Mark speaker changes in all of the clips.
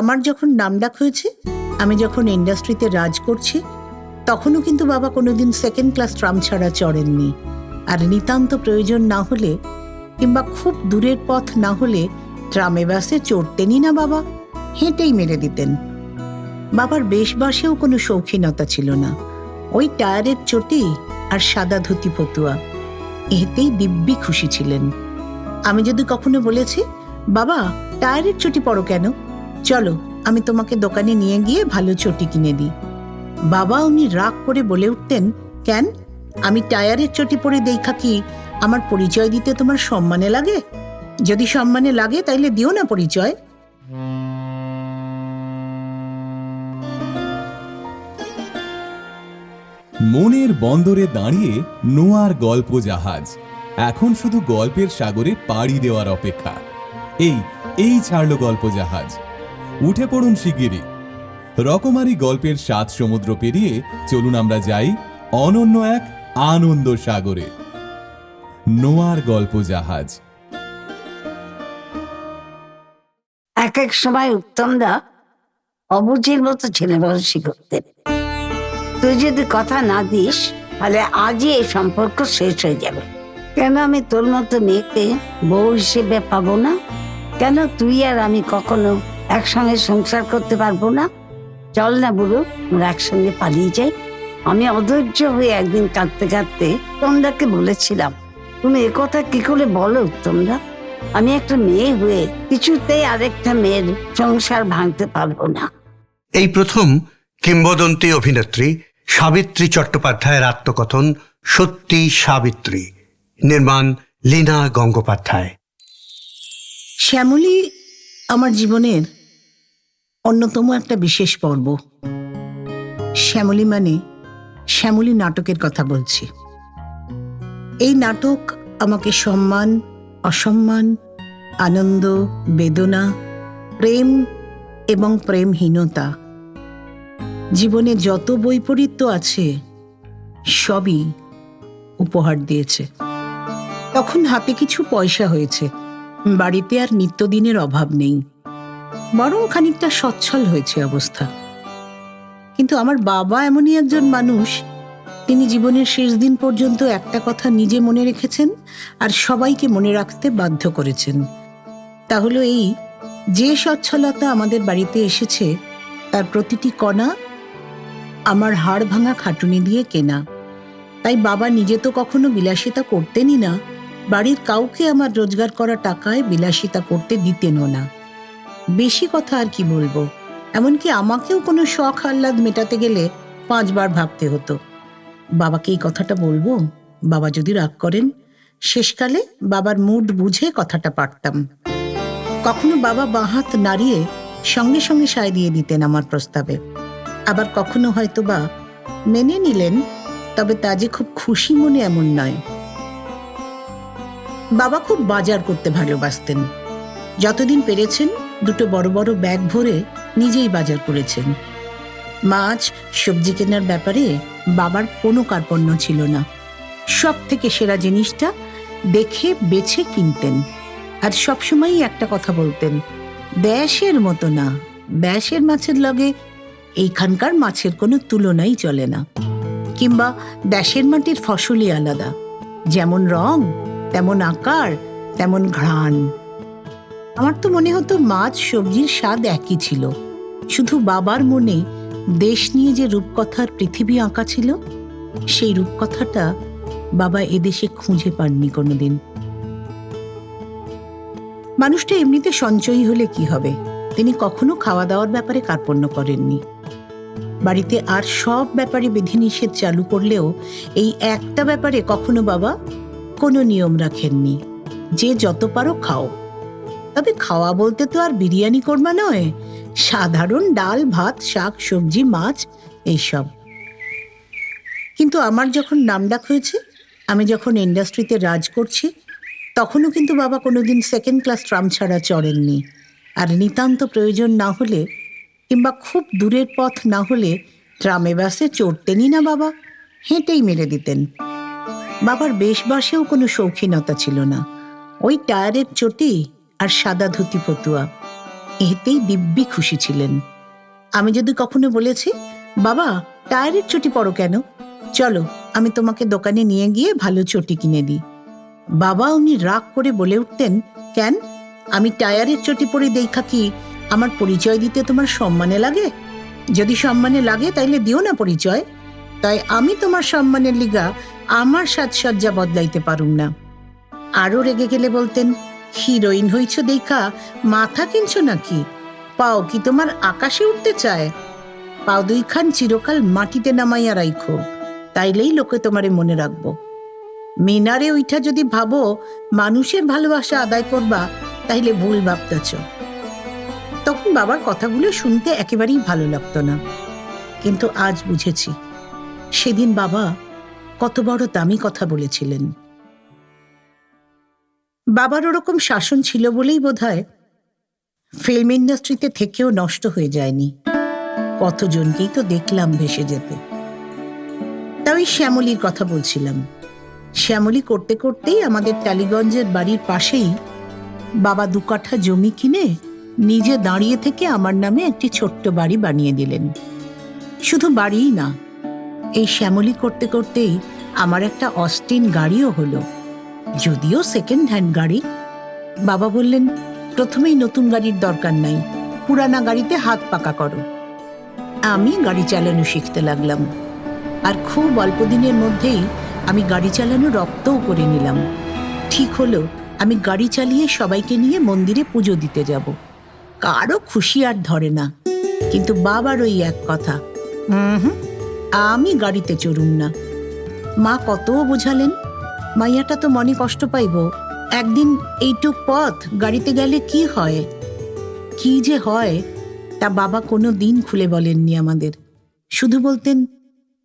Speaker 1: আমার যখন নামডাক হয়েছে, আমি যখন ইন্ডাস্ট্রিতে রাজ করছি, তখনও কিন্তু বাবা কোনোদিন সেকেন্ড ক্লাস ট্রাম ছাড়া চড়েননি। আর নিতান্ত প্রয়োজন না হলে কিংবা খুব দূরের পথ না হলে ট্রামে বাসে চড়তেনই না বাবা। হেঁটেই মেরে দিতেন। বাবার বেশ বাসেও কোনো শৌখিনতা ছিল না। ওই টায়ারের চটি আর সাদা ধুতি ফতুয়া, এতেই দিব্যি খুশি ছিলেন। আমি যদি কখনো বলেছি, বাবা, টায়ারের চটি পড়ো কেন? চলো, আমি তোমাকে দোকানে নিয়ে গিয়ে ভালো চটি কিনে দিই। বাবা উনি রাগ করে বলে উঠতেন, কেন? আমি টায়ারের চটি পরে দেখা কি? আমার পরিচয় দিতে তোমার সম্মানে লাগে? যদি সম্মানে লাগে, তাইলে দিও না পরিচয়।
Speaker 2: মনের বন্দরে দাঁড়িয়ে নোয়ার গল্প জাহাজ। এখন শুধু গল্পের সাগরে পাড়ি দেওয়ার অপেক্ষা। এই এই ছাড়লো গল্প জাহাজ। উঠে পড়ুন শিগগিরই। রকমারি গল্পের সাত সমুদ্র পেরিয়ে চলুন আমরা যাই অনন্য এক আনন্দ সাগরে। নোয়ার গল্প জাহাজ।
Speaker 3: এক এক সময় উত্তমদা অবুঝের মতো ছেলে মানুষই করতেন তুই যদি কথা না দিস, তাহলে আজই এই সম্পর্ক শেষ হয়ে যাবে। কেন আমি তোর মতো মেয়েকে বউ হিসেবে পাবো না? কেন তুই আর আমি কখনো একসঙ্গে সংসার করতে পারব না। চল না বুড়ো আমরা একসঙ্গে পালিয়ে যাই। আমি অধৈর্য হয়ে একদিন কাঁদতে কাঁদতে উত্তমদাকে বলেছিলাম তুমি একথা কি করে বলো উত্তমদা আমি একটা মেয়ে হয়ে কিছুতেই আরেকটা মেয়ের সংসার ভাঙতে পারব না।
Speaker 4: এই প্রথম কিংবদন্তি অভিনেত্রী সাবিত্রী চট্টোপাধ্যায়ের আত্মকথন সত্যি সাবিত্রী নির্মাণ লীনা গঙ্গোপাধ্যায়।
Speaker 1: শ্যামলী আমার জীবনের অন্যতম একটা বিশেষ পর্ব। শ্যামলী মানে শ্যামলী নাটকের কথা বলছি। এই নাটক আমাকে সম্মান, অসম্মান, আনন্দ, বেদনা, প্রেম এবং প্রেমহীনতা, জীবনে যত বৈপরীত্য আছে, সবই উপহার দিয়েছে। তখন হাতে কিছু পয়সা হয়েছে। বাড়িতে আর নিত্যদিনের অভাব নেই। বরং খানিকটা সচ্ছল হয়েছে অবস্থা। কিন্তু আমার বাবা এমনই একজন মানুষ, তিনি জীবনের শেষ দিন পর্যন্ত একটা কথা নিজে মনে রেখেছেন আর সবাইকে মনে রাখতে বাধ্য করেছেন। তা হলো এই যে সচ্ছলতা আমাদের বাড়িতে এসেছে, তার প্রতিটি কণা আমার হাড় ভাঙা খাটুনি দিয়ে কেনা। তাই বাবা নিজে তো কখনো বিলাসিতা করতেনই না, বাড়ির কাউকে আমার রোজগার করা টাকায় বিলাসিতা করতে দিতেনও না। বেশি কথা আর কি বলব? এমনকি আমাকেও কোনো শখ আহ্লাদ মেটাতে গেলে পাঁচবার ভাবতে হতো। বাবাকে এই কথাটা বলব? বাবা যদি রাগ করেন, শেষকালে বাবার মুড বুঝে কথাটা পারতাম। কখনো বাবা বাঁহাত নাড়িয়ে সঙ্গে সঙ্গে সায় দিয়ে দিতেন আমার প্রস্তাবে। আবার কখনো হয়তো বা মেনে নিলেন, তবে তা যে খুব খুশি মনে এমন নয়। বাবা খুব বাজার করতে ভালোবাসতেন। যতদিন পেরেছেন দুটো বড় বড় ব্যাগ ভরে নিজেই বাজার করেছেন। মাছ, সবজি কেনার ব্যাপারে বাবার কোনো কার্পণ্য ছিল না। সব থেকে সেরা জিনিসটা দেখে, বেছে কিনতেন। আর সবসময়ই একটা কথা বলতেন দেশের মতো না দেশের মাছের লগে এইখানকার মাছের কোনো তুলনাই চলে না। কিংবা দেশের মাটির ফসলই আলাদা, যেমন রং, তেমন আকার, তেমন ঘ্রাণ। আমার তো মনে হতো মাছ, সবজির স্বাদ একই ছিল। শুধু বাবার মনে দেশ নিয়ে যে রূপকথার পৃথিবী আঁকা ছিল, সেই রূপকথাটা বাবা এদেশে খুঁজে পাননি কোনোদিন। মানুষটা এমনিতে সঞ্চয়ী হলে কি হবে? তিনি কখনো খাওয়া দাওয়ার ব্যাপারে কার্পণ্য করেননি। বাড়িতে আর সব ব্যাপারে বিধিনিষেধ চালু করলেও এই একটা ব্যাপারে কখনো বাবা কোনো নিয়ম রাখেননি। যে যত পারো খাও। তবে খাওয়া বলতে তো আর বিরিয়ানি কোরমা নয়। সাধারণ ডাল, ভাত, শাক, সবজি, মাছ, এইসব। কিন্তু আমার যখন নাম ডাক হয়েছে, আমি যখন ইন্ডাস্ট্রিতে রাজ করছি, তখনও কিন্তু বাবা কোনোদিন সেকেন্ড ক্লাস ট্রাম ছাড়া চড়েননি। আর নিতান্ত প্রয়োজন না হলে, কিংবা খুব দূরের পথ না হলে ট্রামে বাসে চড়তেনই না বাবা। হেঁটেই মেরে দিতেন। বাবার বেশ বাসেও কোনো শৌখিনতা ছিল না। ওই টায়ারের চটি আর সাদা ধুতি ফতুয়া এতেই দিব্যি খুশি ছিলেন। আমি যদি কখনো বলেছি, বাবা, টায়ারের চটি পড়ো কেন? চলো, আমি তোমাকে দোকানে নিয়ে গিয়ে ভালো চটি কিনে দিই। বাবা উনি রাগ করে বলে উঠতেন, কেন? আমি টায়ারের চটি পরে দেখা কি আমার পরিচয় দিতে তোমার সম্মানে লাগে? যদি সম্মানে লাগে, তাইলে দিও না পরিচয়। তাই আমি তোমার সম্মানের লিগা আমার সাজসজ্জা বদলাইতে পারুম না। আরও রেগে গেলে বলতেন হিরোইন হইছ দেখা, মাথা কিনছো নাকি? পাও কি তোমার আকাশে উঠতে চায়? পাও দুই খান চিরকাল মাটিতে নামাইয়া রাইখো, তাইলেই লোকে তোমারে মনে রাখব। মিনারে ওইটা যদি ভাবো, মানুষের ভালোবাসা আদায় করবা, তাইলে ভুল ভাবতেছ। তখন বাবার কথাগুলো শুনতে একেবারেই ভালো লাগতো না। কিন্তু আজ বুঝেছি, সেদিন বাবা কত বড় দামি কথা বলেছিলেন। বাবার ওরকম শাসন ছিল বলেই বোধহয় ফিল্ম ইন্ডাস্ট্রিতে থেকেও নষ্ট হয়ে যায়নি। কতজনকেই তো দেখলাম ভেসে যেতে। তা ওই শ্যামলির কথা বলছিলাম। শ্যামলি করতে করতেই আমাদের টালিগঞ্জের বাড়ির পাশেই বাবা দু কাঠা জমি কিনে নিজে দাঁড়িয়ে থেকে আমার নামে একটি ছোট্ট বাড়ি বানিয়ে দিলেন। শুধু বাড়িই না, এই শ্যামলি করতে করতেই আমার একটা অস্টিন গাড়িও হলো। যদিও সেকেন্ড হ্যান্ড গাড়ি। বাবা বললেন, প্রথমেই নতুন গাড়ির দরকার নাই। পুরানা গাড়িতে হাত পাকা করো। আমি গাড়ি চালানো শিখতে লাগলাম। আর খুব অল্প দিনের মধ্যেই আমি গাড়ি চালানো রপ্তও করে নিলাম। ঠিক হলো, আমি গাড়ি চালিয়ে সবাইকে নিয়ে মন্দিরে পুজো দিতে যাব। কারও খুশি আর ধরে না। কিন্তু বাবার ওই এক কথা আমি গাড়িতে চড়ুম না। মা কত বোঝালেন মাইয়াটা তো মনে কষ্ট পাইব। একদিন এইটুক পথ গাড়িতে গেলে কি হয়? কি যে হয়, তা বাবা কোনো দিন খুলে বলেননি আমাদের। শুধু বলতেন,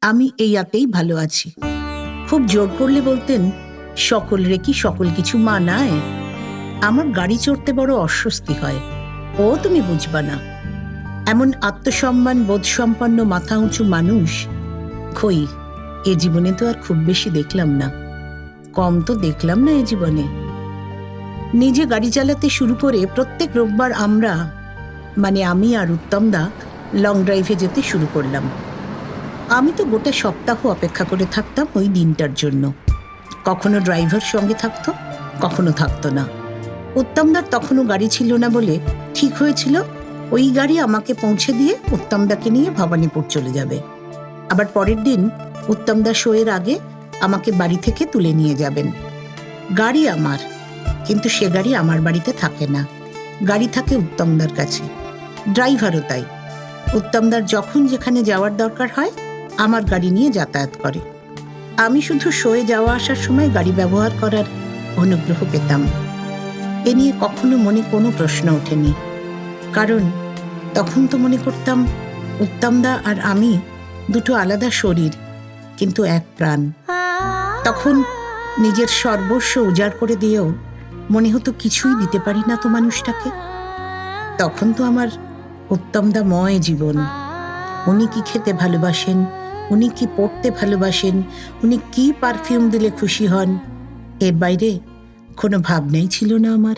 Speaker 1: আমি এই আতেই ভালো আছি। খুব জোর করলে বলতেন, সকল রে কি সকল কিছু মানায়? আমার গাড়ি চড়তে বড় অস্বস্তি হয়। ও তুমি বুঝবা না। এমন আত্মসম্মান, বোধসম্পন্ন, মাথা উঁচু মানুষ খই এ জীবনে তো আর খুব বেশি দেখলাম না। কম তো দেখলাম না এ জীবনে। নিজে গাড়ি চালাতে শুরু করে প্রত্যেক রোববার আমরা মানে আমি আর উত্তমদা লং ড্রাইভে যেতে শুরু করলাম। আমি তো গোটা সপ্তাহ অপেক্ষা করে থাকতাম ওই দিনটার জন্য। কখনো ড্রাইভার সঙ্গে থাকতো, কখনো থাকতো না। উত্তমদার তখনও গাড়ি ছিল না বলে ঠিক হয়েছিল, ওই গাড়ি আমাকে পৌঁছে দিয়ে উত্তমদাকে নিয়ে ভবানীপুর চলে যাবে। আবার পরের দিন উত্তমদা শোয়ের আগে আমাকে বাড়ি থেকে তুলে নিয়ে যাবেন। গাড়ি আমার, কিন্তু সে গাড়ি আমার বাড়িতে থাকে না। গাড়ি থাকে উত্তমদার কাছে। ড্রাইভারও তাই। উত্তমদার যখন যেখানে যাওয়ার দরকার হয়, আমার গাড়ি নিয়ে যাতায়াত করে। আমি শুধু শোয়ে যাওয়া আসার সময় গাড়ি ব্যবহার করার অনুগ্রহ পেতাম। এ নিয়ে কখনো মনে কোনো প্রশ্ন ওঠেনি। কারণ তখন তো মনে করতাম, উত্তমদা আর আমি দুটো আলাদা শরীর, কিন্তু এক প্রাণ। তখন নিজের সর্বস্ব উজাড় করে দিয়েও মনে হতো কিছুই দিতে পারি না তো মানুষটাকে। তখন তো আমার উত্তমদাময় জীবন। উনি কি খেতে ভালোবাসেন? উনি কি পড়তে ভালোবাসেন? উনি কি পারফিউম দিলে খুশি হন? এর বাইরে কোনো ভাবনাই ছিল না আমার।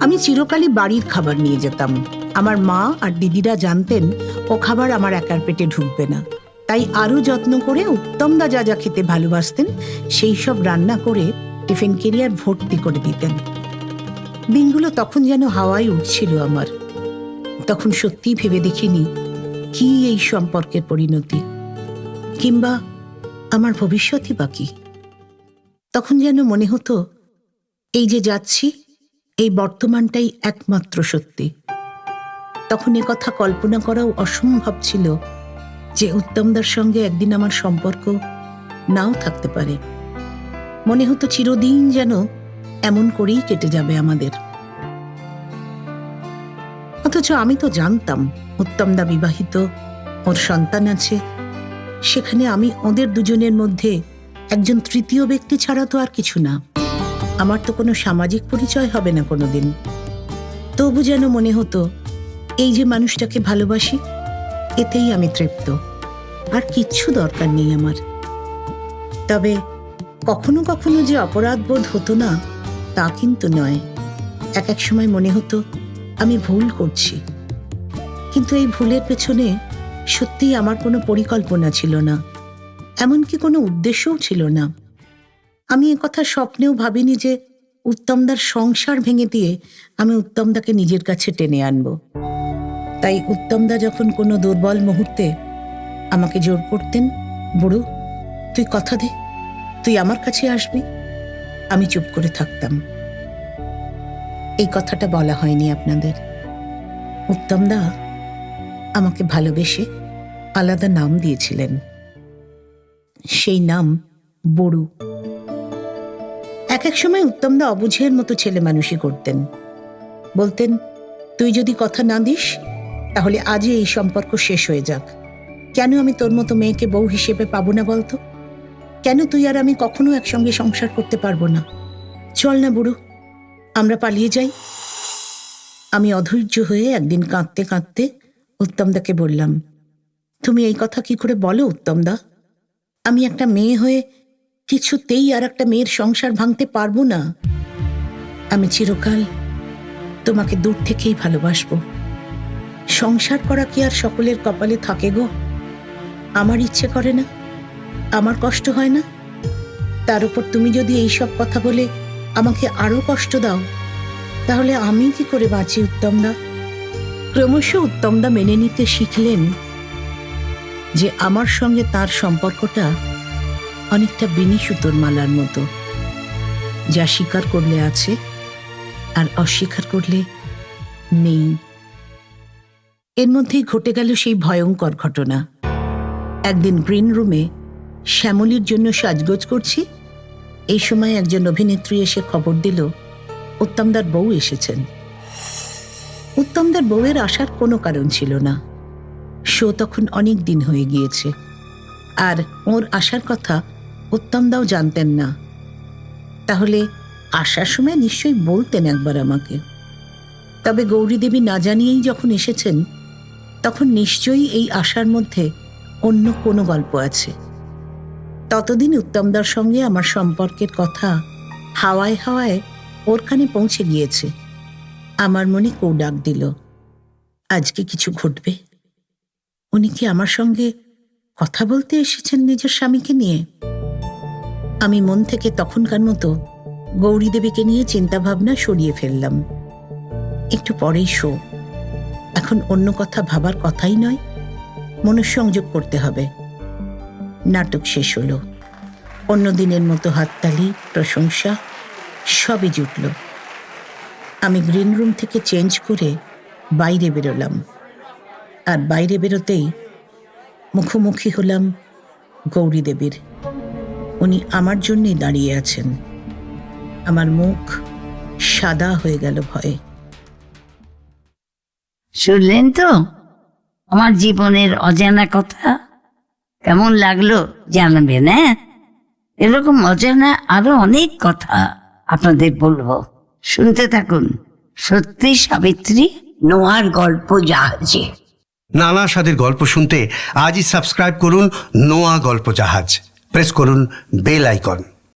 Speaker 1: আমি চিরকালই বাড়ির খাবার নিয়ে যেতাম। আমার মা আর দিদিরা জানতেন, ও খাবার আমার একার পেটে ঢুকবে না। তাই আরও যত্ন করে উত্তমদা যা যা খেতে ভালোবাসতেন, সেই সব রান্না করে টিফিন কেরিয়ার ভর্তি করে দিতেন। দিনগুলো তখন যেন হাওয়ায় উঠছিল আমার। তখন সত্যিই ভেবে দেখিনি কি এই সম্পর্কের পরিণতি, কিংবা আমার ভবিষ্যতই বাকি তখন যেন মনে হতো, এই যে যাচ্ছি, এই বর্তমানটাই একমাত্র সত্যি। তখন কথা কল্পনা করাও অসম্ভব ছিল যে উত্তমদার সঙ্গে একদিন আমার সম্পর্ক নাও থাকতে পারে। মনে হতো চিরদিন যেন এমন করেই কেটে যাবে আমাদের। অথচ আমি তো জানতাম উত্তমদা বিবাহিত, ওর সন্তান আছে। সেখানে আমি ওদের দুজনের মধ্যে একজন তৃতীয় ব্যক্তি ছাড়া তো আর কিছু না। আমার তো কোনো সামাজিক পরিচয় হবে না কোনোদিন। তবু যেন মনে হতো, এই যে মানুষটাকে ভালোবাসি এতেই আমি তৃপ্ত। আর কিচ্ছু দরকার নেই আমার। তবে কখনো কখনো যে অপরাধ বোধ হতো না, তা কিন্তু নয়। এক এক সময় মনে হতো, আমি ভুল করছি। কিন্তু এই ভুলের পেছনে সত্যিই আমার কোনো পরিকল্পনা ছিল না। এমনকি কোনো উদ্দেশ্যও ছিল না। আমি কথা স্বপ্নেও ভাবিনি যে উত্তমদার সংসার ভেঙে দিয়ে আমি উত্তমদাকে নিজের কাছে টেনে আনব। তাই উত্তমদা যখন কোনো দুর্বল মুহূর্তে আমাকে জোর করতেন, বুড়ো, তুই কথা দে, তুই আমার কাছে আসবি। আমি চুপ করে থাকতাম। এই কথাটা বলা হয়নি আপনাদের। উত্তমদা আমাকে ভালোবেসে আলাদা নাম দিয়েছিলেন। সেই নাম বড়ু। এক এক সময় উত্তমদা অবুঝের মতো ছেলে মানুষই করতেন। বলতেন, তুই যদি কথা না দিস তাহলে আজই এই সম্পর্ক শেষ হয়ে যাক। কেন আমি তোর মতো মেয়েকে বউ হিসেবে পাবো না বলতো? কেন তুই আর আমি কখনো একসঙ্গে সংসার করতে পারব না? চল না বুড়ো, আমরা পালিয়ে যাই। আমি অধৈর্য হয়ে একদিন কাঁদতে কাঁদতে উত্তমদাকে বললাম, তুমি এই কথা কি করে বলো উত্তমদা? আমি একটা মেয়ে হয়ে কিছুতেই আর একটা মেয়ের সংসার ভাঙতে পারব না। আমি চিরকাল তোমাকে দূর থেকেই ভালোবাসবো। সংসার করা কি আর সকলের কপালে থাকে গো? আমার ইচ্ছে করে না? আমার কষ্ট হয় না? তার উপর তুমি যদি এইসব কথা বলে আমাকে আরও কষ্ট দাও, তাহলে আমি কি করে বাঁচি উত্তমদা? ক্রমশ উত্তমদা মেনে নিতে শিখলেন যে আমার সঙ্গে তার সম্পর্কটা অনেকটা বিনি সুতোর মালার মতো। যা স্বীকার করলে আছে আর অস্বীকার করলে নেই। এর মধ্যেই ঘটে গেল সেই ভয়ঙ্কর ঘটনা। একদিন গ্রিন রুমে শ্যামলির জন্য সাজগোজ করছি। এই সময় একজন অভিনেত্রী এসে খবর দিল, উত্তমদার বউ এসেছেন। উত্তমদার বউয়ের আসার কোনো কারণ ছিল না। শো তখন অনেক দিন হয়ে গিয়েছে। আর ওর আসার কথা উত্তমদাও জানতেন না। তাহলে আসার সময় নিশ্চয়ই বলতেন একবার আমাকে। তবে গৌরী দেবী না জানিয়েই যখন এসেছেন তখন নিশ্চয়ই এই আশার মধ্যে অন্য কোনো গল্প আছে। ততদিন উত্তমদার সঙ্গে আমার সম্পর্কের কথা হাওয়ায় হাওয়ায় ওর কানে পৌঁছে গিয়েছে। আমার মনে কৌ ডাক দিল, আজকে কিছু ঘটবে? উনি কি আমার সঙ্গে কথা বলতে এসেছেন নিজের স্বামীকে নিয়ে? আমি মন থেকে তখনকার মতো গৌরী দেবীকে নিয়ে চিন্তাভাবনা সরিয়ে ফেললাম। একটু পরেই শো এখন অন্য কথা ভাবার কথাই নয়। মনঃসংযোগ করতে হবে। নাটক শেষ হলো। অন্য দিনের মতো হাততালি, প্রশংসা, সবই জুটল। আমি গ্রিন রুম থেকে চেঞ্জ করে বাইরে বেরোলাম। আর বাইরে বেরোতেই মুখোমুখি হলাম গৌরী দেবীর। উনি আমার জন্যই দাঁড়িয়ে আছেন। আমার মুখ সাদা হয়ে গেল ভয়ে।
Speaker 3: শুনলেন তো? আমার জীবনের অজানা কথা কেমন লাগল জানাবেন হ্যাঁ? এরকম অজানা আরও অনেক কথা আপনাদের বলব। শুনতে থাকুন। সত্যি সাবিত্রী নোয়ার গল্প জাহাজে।
Speaker 4: নানা স্বাদের গল্প শুনতে আজই সাবস্ক্রাইব করুন নোয়া গল্প জাহাজ। প্রেস করুন বেল আইকন।